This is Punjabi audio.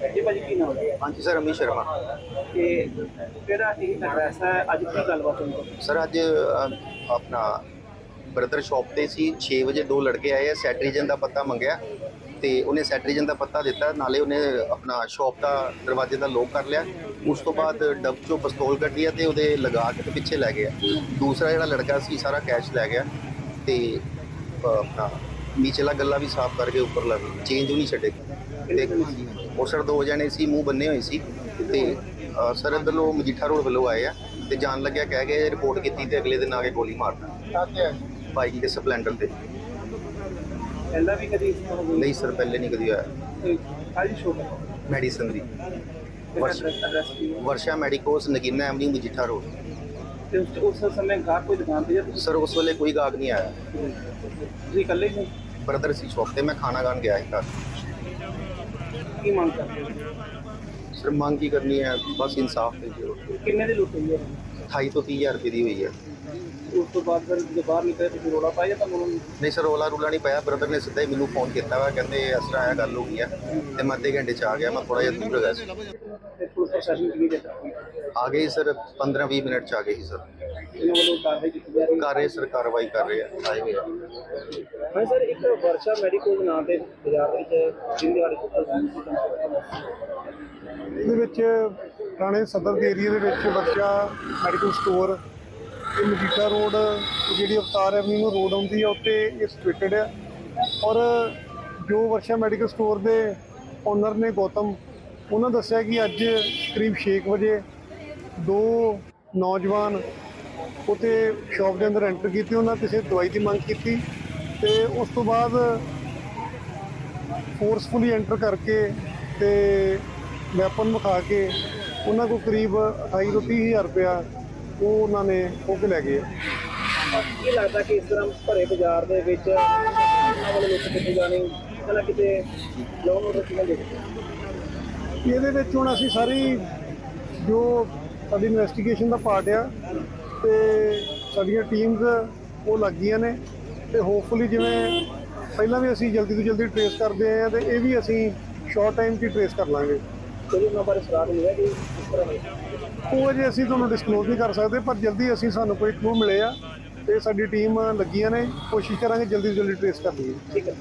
ਜੀ ਭਾਜੀ ਕੀ ਨਾਮ ਹੈ? ਹਾਂਜੀ ਸਰ ਅਮੀ ਸ਼ਰਮਾ। ਤੇ ਕਿਹੜਾ ਇਹ ਐਡਰੈਸ ਹੈ? ਅੱਜ ਕੀ ਗੱਲਬਾਤ ਹੋਈ? ਸਰ ਅੱਜ ਅ, ਆਪਣਾ ਬ੍ਰਦਰ ਸ਼ਾਪ ਤੇ ਸੀ। 6 ਵਜੇ ਦੋ ਲੜਕੇ ਆਏ ਆ ਸੈਟਰੀਜਨ ਦਾ ਪਤਾ ਮੰਗਿਆ ਤੇ ਉਹਨੇ ਸੈਟਰੀਜਨ ਦਾ ਪਤਾ ਦਿੱਤਾ। ਨਾਲੇ ਉਹਨੇ ਆਪਣਾ ਸ਼ਾਪ ਦਾ ਦਰਵਾਜ਼ੇ ਦਾ ਲੋਕ ਕਰ ਲਿਆ। ਉਸ ਤੋਂ ਬਾਅਦ ਡੱਬ ਚੋਂ ਪਿਸਤੌਲ ਕੱਢੀ ਆ ਤੇ ਉਹਦੇ ਲਗਾ ਕੇ ਤੇ ਪਿੱਛੇ ਲੈ ਗਿਆ ਦੂਸਰਾ ਜਿਹੜਾ ਲੜਕਾ ਸੀ ਸਾਰਾ ਕੈਸ਼ ਲੈ ਗਿਆ ਤੇ ਅ, ਆਪਣਾ ਨੀਚੇਲਾ ਗੱਲਾ ਵੀ ਸਾਫ਼ ਕਰਕੇ ਉੱਪਰਲਾ ਵੀ ਚੇਂਜ ਵੀ ਨਹੀਂ ਛੱਡੇ। ਤੇ ਉਹ ਸਰ ਦੋ ਜਣੇ ਸੀ ਮੂੰਹ ਬੰਨੇ ਹੋਏ ਸੀ ਤੇ ਅ, ਸਰ ਇੱਧਰੋਂ ਮਜੀਠਾ ਰੋਡ ਵੱਲੋਂ ਆਏ ਆ ਤੇ ਜਾਣ ਲੱਗਿਆ ਕਹਿ ਗਏ ਰਿਪੋਰਟ ਕੀਤੀ ਤੇ ਅਗਲੇ ਦਿਨ ਆ ਕੇ ਗੋਲੀ ਮਾਰਨਾ ਬਾਈਕ ਦੇ ਸਪਲੈਂਡਰ ਤੇ। ਪਹਿਲਾਂ ਵੀ ਕਦੀ ਇਸ ਤਰ੍ਹਾਂ ਹੋਈ? ਨਹੀਂ ਸਰ ਪਹਿਲੇ ਨਹੀਂ ਕਦੀ ਹੋਇਆ। ਕਾਜੀ ਸ਼ੋਕ ਮੈਡੀਸਨ ਦੀ। ਵਰਸ਼- ਐਡਰੈਸ ਕੀ ਹੈ? Varsha medicos Nagina avenue Majitha road. ਤੇ ਉਸ ਉਸ ਸਮੇਂ ਗਾਹਕ ਕੋਈ ਦੁਕਾਨ ਤੇ ਜਾਂ ਤੁਸੀਂ? ਸਰ ਉਸ ਵੇਲੇ ਕੋਈ ਗਾਹਕ ਨਹੀਂ ਆਇਆ। ਤੁਸੀਂ ਇਕੱਲੇ ਹੀ ਬ੍ਰਦਰ ਸੀ ਸ਼ੌਪ ਤੇ ਮੈਂ ਖਾਣਾ ਖਾਣ ਗਿਆ ਸੀ ਘਰ। ਕੀ ਮੰਗ ਕਰਦੇ ਹੋ? ਸਰ ਮੰਗ ਕੀ ਕਰਨੀ ਹੈ? ਬਸ ਇਨਸਾਫ ਦੇ ਦਿਓ। ਕਿੰਨੇ ਦੀ ਲੁੱਟ ਹੋਈ ਹੈ? 28 ਤੋਂ 30000 ਰੁਪਏ ਦੀ ਹੋਈ ਹੈ। ਉਸ ਤੋਂ ਬਾਅਦ ਫਿਰ ਜਦੋਂ ਬਾਹਰ ਨਿਕਲੇ ਤੁਸੀਂ ਰੋਲਾ ਪਾਇਆ ਤਾਂ ਤੁਹਾਨੂੰ ਨਹੀਂ? ਸਰ ਰੋਲਾ ਰੂਲਾ ਨਹੀਂ ਪਿਆ ਬ੍ਰਦਰ ਨੇ ਸਿੱਧਾ ਹੀ ਮੈਨੂੰ ਫੋਨ ਕੀਤਾ ਵਾ ਕਹਿੰਦੇ ਇਸ ਤਰ੍ਹਾਂ ਇਹ ਗੱਲ ਹੋ ਗਈ ਹੈ ਤੇ ਮੈਂ ਅੱਧੇ ਘੰਟੇ ਚ ਆ ਗਿਆ ਮੈਂ ਥੋੜਾ ਜਿਹਾ ਦੂਰ ਹੈਗਾ ਸੀ। ਤੇ ਪੁਲਿਸ ਪ੍ਰਸ਼ਾਸਨ ਕਿੰਨੀ ਦੇਰ ਆ ਗਏ ਸਰ 15 20 ਮਿੰਟ ਚ ਆ ਗਏ ਸੀ ਸਰ। ਇਹਨਾਂ ਵੱਲੋਂ ਕਾਰਵਾਈ ਕੀਤੀ ਜਾ ਰਹੀ ਹੈ? ਕਰ ਰਹੇ ਸਰ ਕਾਰਵਾਈ ਕਰ ਰਹੇ ਆ ਆਏ ਹੋਏ ਆ। ਹਾਂ ਸਰ ਇੱਕ ਵਰਸ਼ਾ ਮੈਡੀਕਲ ਨਾਂ ਤੇ ਬਾਜ਼ਾਰ ਦੇ ਵਿੱਚ ਦਿਨ ਦਿਹਾੜੇ ਕੁੱਤਾ ਇਹਦੇ ਵਿੱਚ ਥਾਣੇ ਸਦਰ ਦੇ ਏਰੀਆ ਦੇ ਵਿੱਚ ਬੱਚਾ ਮੈਡੀਕਲ ਸਟੋਰ ਇਹ ਮਜੀਠਾ ਰੋਡ ਜਿਹੜੀ ਅਵਤਾਰ ਐਵਨਿਊ ਨੂੰ ਰੋਡ ਆਉਂਦੀ ਹੈ ਉੱਤੇ ਇਹ ਸਿਚੁਏਟਡ ਹੈ ਔਰ ਜੋ ਵਰਸ਼ਾ ਮੈਡੀਕਲ ਸਟੋਰ ਦੇ ਓਨਰ ਨੇ ਗੌਤਮ, ਉਹਨਾਂ ਦੱਸਿਆ ਕਿ ਅੱਜ ਕਰੀਬ 6 ਵਜੇ ਦੋ ਨੌਜਵਾਨ ਉੱਥੇ ਸ਼ਾਪ ਦੇ ਅੰਦਰ ਐਂਟਰ ਕੀਤੀ, ਉਹਨਾਂ ਕਿਸੇ ਦਵਾਈ ਦੀ ਮੰਗ ਕੀਤੀ ਤੇ ਉਸ ਤੋਂ ਬਾਅਦ ਫੋਰਸਫੁਲੀ ਐਂਟਰ ਕਰਕੇ ਤੇ ਵੈਪਨ ਵਿਖਾ ਕੇ ਉਹਨਾਂ ਕੋਲ ਕਰੀਬ 28 ਤੋਂ 30 ਹਜ਼ਾਰ ਰੁਪਇਆ ਉਹ ਉਹਨਾਂ ਨੇ ਖੋਹ ਕੇ ਲੈ ਗਏ ਕੀ ਲੱਗਦਾ ਕਿ ਇਸ ਤਰ੍ਹਾਂ ਭਰੇ ਬਾਜ਼ਾਰ ਦੇ ਵਿੱਚ ਉਹਨਾਂ ਵੱਲੋਂ ਲੁੱਟ ਕੀਤੀ ਜਾਣੀ ਕਿਤੇ ਨਾ ਕਿਤੇ ਲੋਨ ਆਰਡਰ ਕਿਵੇਂ ਦੇ ਇਹਦੇ ਵਿੱਚ ਹੁਣ ਅਸੀਂ ਸਾਰੀ ਜੋ ਸਾਡੀ ਇਨਵੈਸਟੀਗੇਸ਼ਨ ਦਾ ਪਾਰਟ ਆ ਤੇ ਸਾਡੀਆਂ ਟੀਮਸ ਉਹ ਲੱਗੀਆਂ ਨੇ ਤੇ ਹੋਪਫੁਲੀ ਜਿਵੇਂ ਪਹਿਲਾਂ ਵੀ ਅਸੀਂ ਜਲਦੀ ਤੋਂ ਜਲਦੀ ਟ੍ਰੇਸ ਕਰਦੇ ਆਏ ਆ ਤੇ ਇਹ ਵੀ ਅਸੀਂ ਸ਼ਾਰਟ ਟਾਈਮ 'ਚ ਟ੍ਰੇਸ ਕਰ ਲਾਂਗੇ। ਕੋਈ ਉਹਨਾਂ ਬਾਰੇ ਸਲਾਹ ਮਿਲੀ ਹੈ ਕਿ ਇਸ ਤਰ੍ਹਾਂ ਹੋਇਆ? ਉਹ ਅਜੇ ਅਸੀਂ ਤੁਹਾਨੂੰ ਡਿਸਕਲੋਜ਼ ਨਹੀਂ ਕਰ ਸਕਦੇ ਪਰ ਜਲਦੀ ਅਸੀਂ ਸਾਨੂੰ ਕੋਈ ਕਲੂ ਮਿਲੇ ਆ ਤੇ ਸਾਡੀ ਟੀਮ ਲੱਗੀਆਂ ਨੇ ਕੋਸ਼ਿਸ਼ ਕਰਾਂਗੇ ਜਲਦੀ ਜਲਦੀ ਟ੍ਰੇਸ ਕਰ ਲਈਏ। ਠੀਕ ਹੈ।